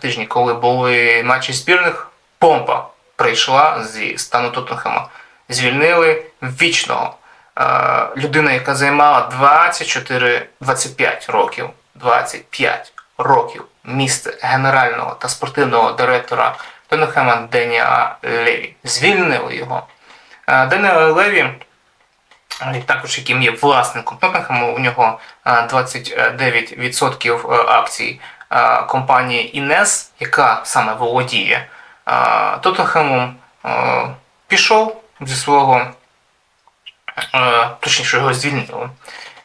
тижні, коли були матчі збірних, помпа прийшла зі стану Тоттенхема. Звільнили вічного. Е, людина, яка займала 24-25 років, 25 років місце генерального та спортивного директора Тоттенхема Деніа Леві. Звільнили його. Е, Деніа Леві також яким є власником Тоттенхему, у нього е, 29% акцій е, компанії Інес, яка саме володіє е, Тоттенхемом, е, пішов зі свого, е, точніше його звільнили.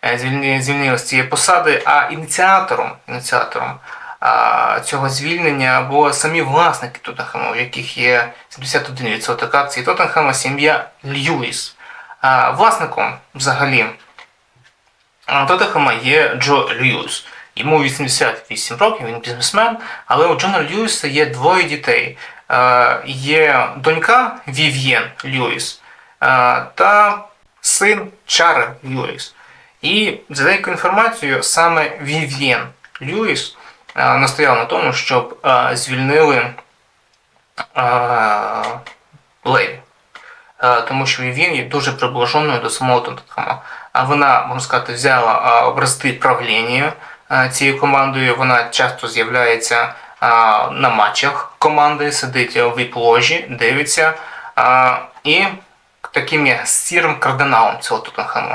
Е, Звільнили, з цієї посади, а ініціатором, ініціатором е, цього звільнення були самі власники Тоттенхему, у яких є 71% акцій Тоттенхема, сім'я Льюіс. Власником взагалі Тоттенхема є Джо Льюіс. Йому 88 років, він бізнесмен, але у Джона Льюіса є двоє дітей. Е, Є донька Вів'єн Льюіс е, та син Чарли Льюіс. І за деякою інформацією, саме Вів'єн Льюіс е, настояв на тому, щоб звільнили Леві. Тому що він є дуже приближеною до самого Тоттенхема. А вона, можна сказати, взяла образти правління цією командою. Вона часто з'являється на матчах команди, сидить в віп-ложі, дивиться. І таким є сірим кардиналом цього Тоттенхему.